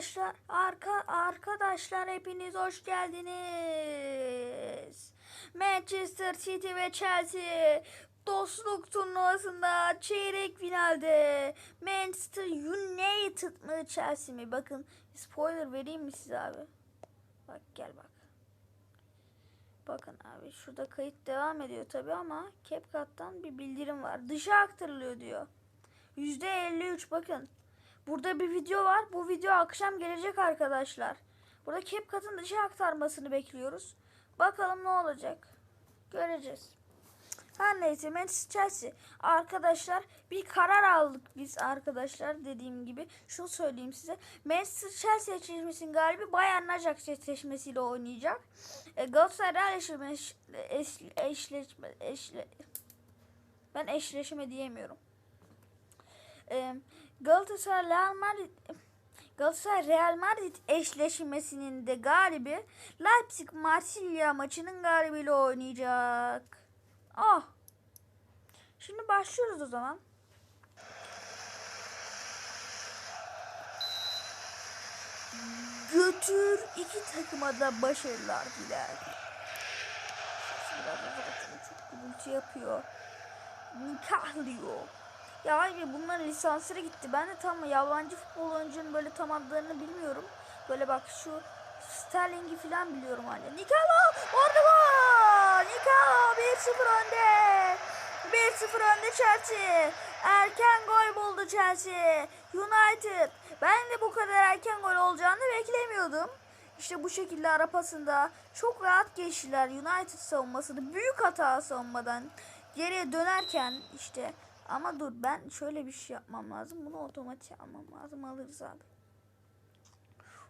Arkadaşlar, arka arkadaşlar hepiniz hoş geldiniz. Manchester City ve Chelsea dostluk turnuvasında çeyrek finalde Manchester United mı Chelsea mi? Bakın spoiler vereyim mi size abi? Bak gel bak. Bakın abi şurada kayıt devam ediyor tabi ama CapCut'tan bir bildirim var. Dışa aktarılıyor diyor. %53 bakın. Burada bir video var. Bu video akşam gelecek arkadaşlar. Burada CapCut'ın dışı aktarmasını bekliyoruz. Bakalım ne olacak. Göreceğiz. Her neyse Manchester Chelsea. Arkadaşlar bir karar aldık biz arkadaşlar dediğim gibi. Şunu söyleyeyim size. Manchester Chelsea eşleşmesinin galibi Bayern Ajax eşleşmesiyle oynayacak. E, Galatasaray Real eşleşme, eş, eşleşme, eşle, ben eşleşme diyemiyorum. E, Galatasaray Real Madrid Galatasaray Real Madrid eşleşmesinin de galibi Leipzig Marsilya maçının galibiyle oynayacak. Ah. Şimdi başlıyoruz o zaman. Götür iki takıma da başarılar diler. Biraz çok gürültü yapıyor. Nikahlıyor. Ya abi bunların lisansları gitti. Ben de tam yabancı futbol oyuncunun böyle tam adlarını bilmiyorum. Böyle bak şu Sterling'i falan biliyorum hani. Nikalo orada gol. Nikalo 1-0 önde. 1-0 önde Chelsea. Erken gol buldu Chelsea. United. Ben de bu kadar erken gol olacağını beklemiyordum. İşte bu şekilde arapasında çok rahat geçtiler United savunmasını. Büyük hata savunmadan geriye dönerken işte ama dur ben şöyle bir şey yapmam lazım. Bunu otomatik almam lazım. Alırız abi.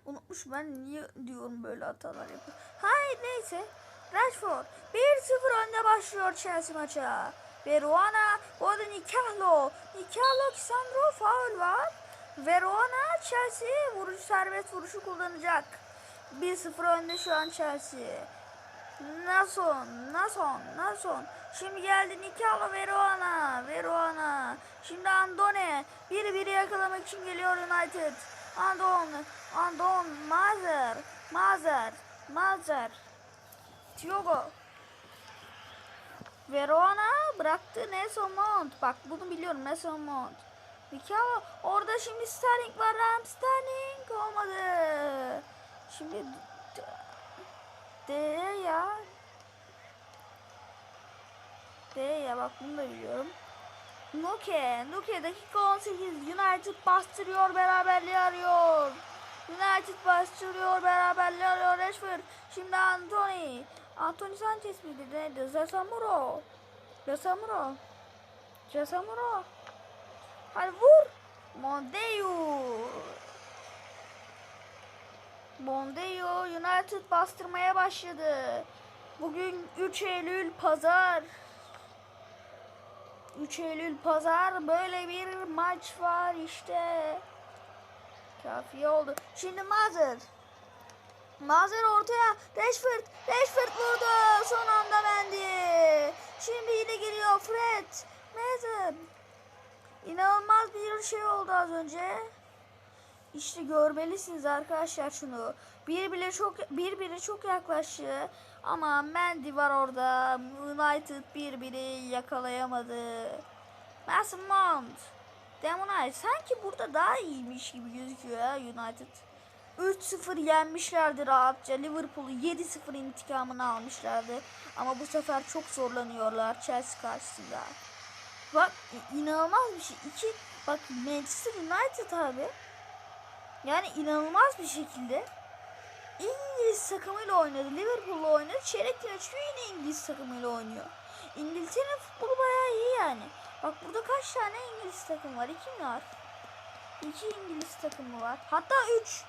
Unutmuş ben niye diyorum böyle hatalar yapıyorum. Hayır neyse. Rashford 1-0 önde başlıyor Chelsea maça. Veruana bu arada Nikahlo. Nikahlo Kisandro faul var. Veruana Chelsea vuruş serbest vuruşu kullanacak. 1-0 önde şu an Chelsea. Nason, Nason, Nason. Şimdi geldi Nikalo Veruana, Veruana. Şimdi Andone. Biri biri yakalamak için geliyor United. Andon, Andon, Mazer, Mazer, Mazer. Tiogo. Verona bıraktı Nelson Mount. Bak bunu biliyorum Nelson Mount. Nikalo orada şimdi Sterling var. Ram Sterling olmadı. Şimdi D ya. D ya bak bunu da biliyorum. Nuke. Nuke dakika 18. United bastırıyor beraberliği arıyor. United bastırıyor beraberliği arıyor. Rashford. Şimdi Anthony. Anthony Sanchez miydi? Neydi? Zasamuro. Zasamuro. Zasamuro. Hadi vur. Mondeyu. Mondeyo United bastırmaya başladı. Bugün 3 Eylül pazar. 3 Eylül pazar böyle bir maç var işte. Kafiye oldu. Şimdi Mazer. Mazer ortaya. Rashford. Rashford vurdu. Son anda Mendy. Şimdi yine geliyor Fred. Mazer. İnanılmaz bir şey oldu az önce. İşte görmelisiniz arkadaşlar şunu. Bir bile çok bir biri çok yaklaştı ama Mendy var orada. United bir biri yakalayamadı. Mason Mount. Demonite sanki burada daha iyiymiş gibi gözüküyor ya United. 3-0 yenmişlerdi rahatça. Liverpool'u 7-0 intikamını almışlardı. Ama bu sefer çok zorlanıyorlar Chelsea karşısında. Bak inanılmaz bir şey. İki, bak Manchester United abi. Yani inanılmaz bir şekilde İngiliz takımıyla oynadı. Liverpool'la oynadı. Çeyrek final çıkıyor yine İngiliz takımıyla oynuyor. İngiltere futbolu bayağı iyi yani. Bak burada kaç tane İngiliz takım var? İki mi var? İki İngiliz takımı var. Hatta üç.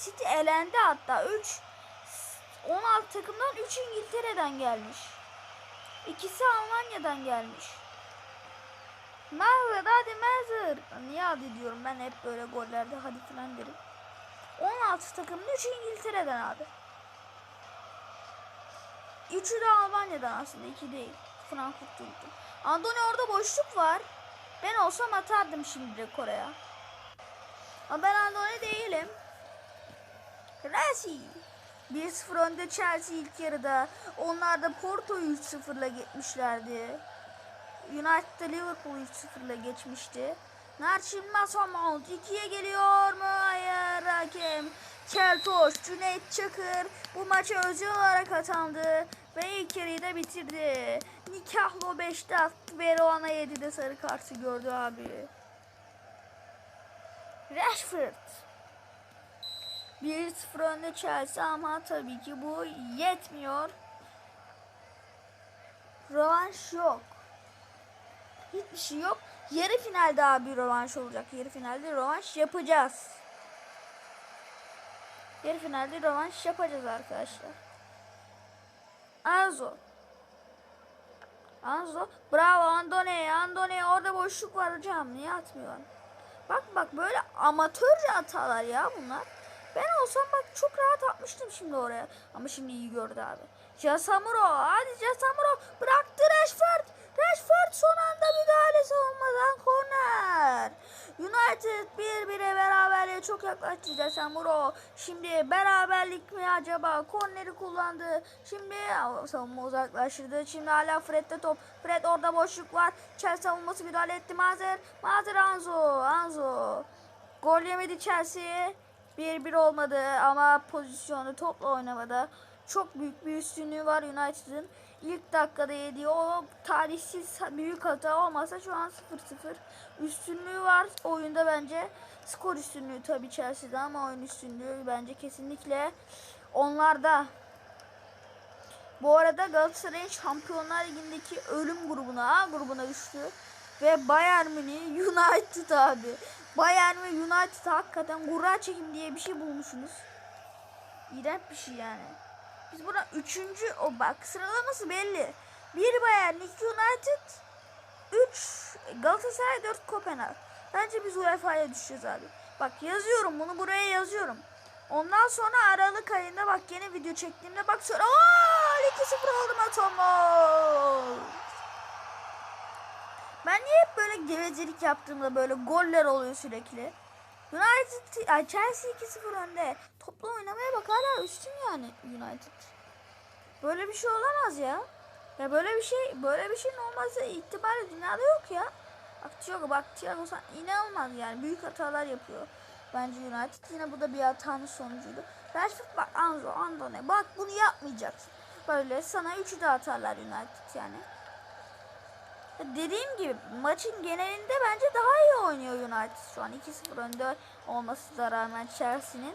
City elendi hatta. Üç. 16 takımdan 3 İngiltere'den gelmiş. İkisi Almanya'dan gelmiş. Mazır hadi Mazır. Niye hadi diyorum ben hep böyle gollerde hadi falan derim. 16 takımın 3'ü İngiltere'den abi. 3'ü de Almanya'dan aslında 2 değil. Frankfurt'ta gitti. Andoni orada boşluk var. Ben olsam atardım şimdi direkt oraya. Ama ben Andoni değilim. Chelsea. 1-0 önde Chelsea ilk yarıda. Onlar da Porto'yu 3-0'la geçmişlerdi. United de Liverpool'u 3-0'la geçmişti. Narçin Mason Mount 2'ye geliyor mu? Hayır hakem. Keltoş, Cüneyt Çakır bu maça özel olarak atandı ve ilk yarıyı da bitirdi. Nikahlo 5'te attı ve Roana 7'de sarı kartı gördü abi. Rashford. 1-0 önde Chelsea ama tabii ki bu yetmiyor. Rövanş yok. Hiçbir şey yok. Yarı finalde abi rövanş olacak. Yarı finalde rövanş yapacağız. Yarı finalde rövanş yapacağız arkadaşlar. Anzo. Anzo. Bravo Andone. Andone orada boşluk var hocam. Niye atmıyor? Bak bak böyle amatörce hatalar ya bunlar. Ben olsam bak çok rahat atmıştım şimdi oraya. Ama şimdi iyi gördü abi. Jasamuro. Hadi Jasamuro. Bıraktı Rashford. Rashford son anda müdahale savunmadan korner. United 1-1'e beraberliğe çok yaklaştı Jasamuro. Şimdi beraberlik mi acaba? Korneri kullandı. Şimdi savunma uzaklaştırdı. Şimdi hala Fred'de top. Fred orada boşluk var. Chelsea savunması müdahale etti. Mazer. Mazer Anzo. Anzo. Gol yemedi Chelsea. 1-1 olmadı ama pozisyonu topla oynamada çok büyük bir üstünlüğü var United'ın. İlk dakikada yediği o tarihsiz büyük hata olmasa şu an 0-0 üstünlüğü var oyunda bence. Skor üstünlüğü tabii Chelsea'de ama oyun üstünlüğü bence kesinlikle onlarda. Bu arada Galatasaray'ın Şampiyonlar Ligi'ndeki ölüm grubuna A grubuna düştü. Ve Bayern Münih United abi. Bayern ve United hakikaten kura çekim diye bir şey bulmuşsunuz. İğrenç bir şey yani. Biz buna üçüncü o bak sıralaması belli. Bir Bayern, iki United, üç Galatasaray, dört Kopenhag. Bence biz UEFA'ya düşeceğiz abi. Bak yazıyorum bunu buraya yazıyorum. Ondan sonra Aralık ayında bak yeni video çektiğimde bak sonra ooo 2-0 oldu Matomo. Ben niye böyle gevezelik yaptığımda böyle goller oluyor sürekli? United, Chelsea 2-0 önde. Topla oynamaya bak hala üstün yani United. Böyle bir şey olamaz ya. Ya böyle bir şey, böyle bir şeyin olması ihtimali dünyada yok ya. Bak Thiago, bak Thiago sen inanılmaz yani. Büyük hatalar yapıyor. Bence United yine bu da bir hatanın sonucuydu. Rashford bak Anzo, Andone bak bunu yapmayacaksın. Böyle sana üçü de atarlar United yani. Dediğim gibi maçın genelinde bence daha iyi oynuyor United şu an 2-0 önde olmasına rağmen Chelsea'nin.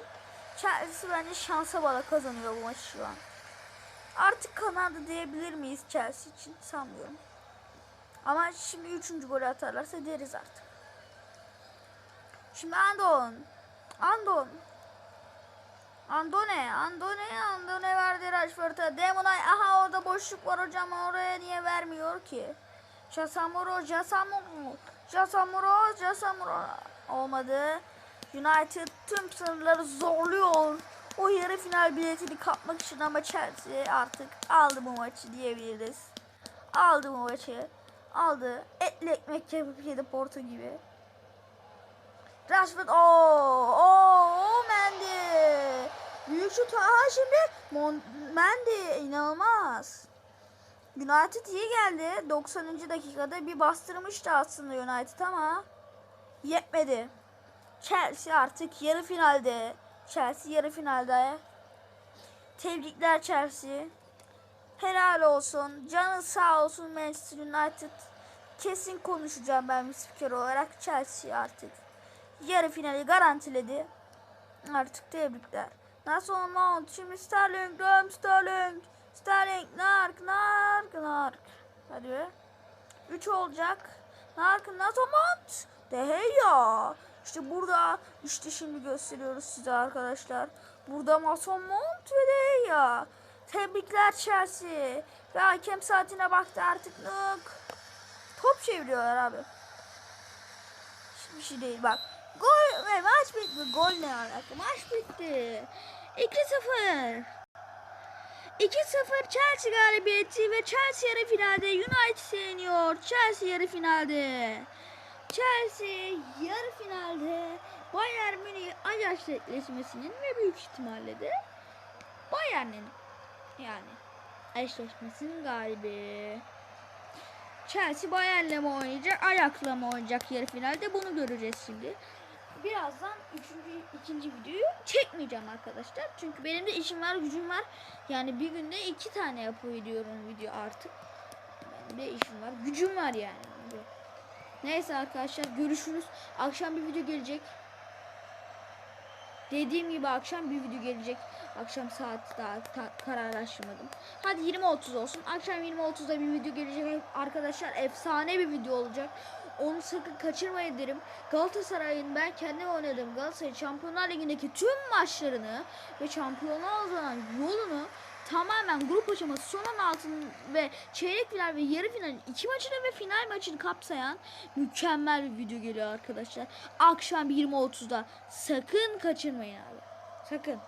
Chelsea bence şansa bağlı kazanıyor bu maçı şu an. Artık kanadı diyebilir miyiz Chelsea için sanmıyorum. Ama şimdi 3. golü atarlarsa deriz artık. Şimdi Andon. Andon. Andone, Andone, Andone verdi Rashford'a. Demonay, aha orada boşluk var hocam oraya niye vermiyor ki? Jasamuro, Jasamuro, Jasamuro, Jasamuro olmadı. United tüm sınırları zorluyor. O yarı final biletini kapmak için ama Chelsea artık aldı bu maçı diyebiliriz. Aldı bu maçı. Aldı. Etli ekmek yapıp yedi Porto gibi. Rashford ooo ooo Mendy. Büyük şut. Aha şimdi Mon Mendy inanılmaz. United iyi geldi. 90. dakikada bir bastırmıştı aslında United ama yetmedi. Chelsea artık yarı finalde. Chelsea yarı finalde. Tebrikler Chelsea. Helal olsun. Canın sağ olsun Manchester United. Kesin konuşacağım ben bir spiker olarak. Chelsea artık yarı finali garantiledi. Artık tebrikler. Nasıl Mount şimdi Sterling, Sterling. Sterling, Nark, Nark, Nark. Hadi be. 3 olacak. Nark, nasıl Mount? Deheya. İşte burada işte şimdi gösteriyoruz size arkadaşlar. Burada Mason Mount ve Deheya. Tebrikler Chelsea. Ve hakem saatine baktı artık. Nuk. Top çeviriyorlar abi. Hiçbir şey değil bak. Gol ve maç bitti. Gol ne alaka? Maç bitti. 2-0. 2-0 Chelsea galibiyeti ve Chelsea yarı finalde United yeniyor. Chelsea yarı finalde. Chelsea yarı finalde Bayern Münih Ajax eşleşmesinin ve büyük ihtimalle de Bayern'in yani eşleşmesinin galibi. Chelsea Bayern'le mi oynayacak, Ajax'la mı oynayacak yarı finalde bunu göreceğiz şimdi. Birazdan üçüncü, ikinci videoyu çekmeyeceğim arkadaşlar. Çünkü benim de işim var, gücüm var. Yani bir günde iki tane yapabiliyorum video artık. Benim de işim var, gücüm var yani. Neyse arkadaşlar görüşürüz. Akşam bir video gelecek. Dediğim gibi akşam bir video gelecek. Akşam saat daha kararlaştırmadım. Hadi 20.30 olsun. Akşam 20.30'da bir video gelecek arkadaşlar. Efsane bir video olacak. Onu sakın kaçırmayın derim. Galatasaray'ın ben kendim oynadım. Galatasaray Şampiyonlar Ligi'ndeki tüm maçlarını ve şampiyonluğa uzanan yolunu tamamen grup aşaması son 16 ve çeyrek final ve yarı final iki maçını ve final maçını kapsayan mükemmel bir video geliyor arkadaşlar. Akşam 20.30'da sakın kaçırmayın abi. Sakın.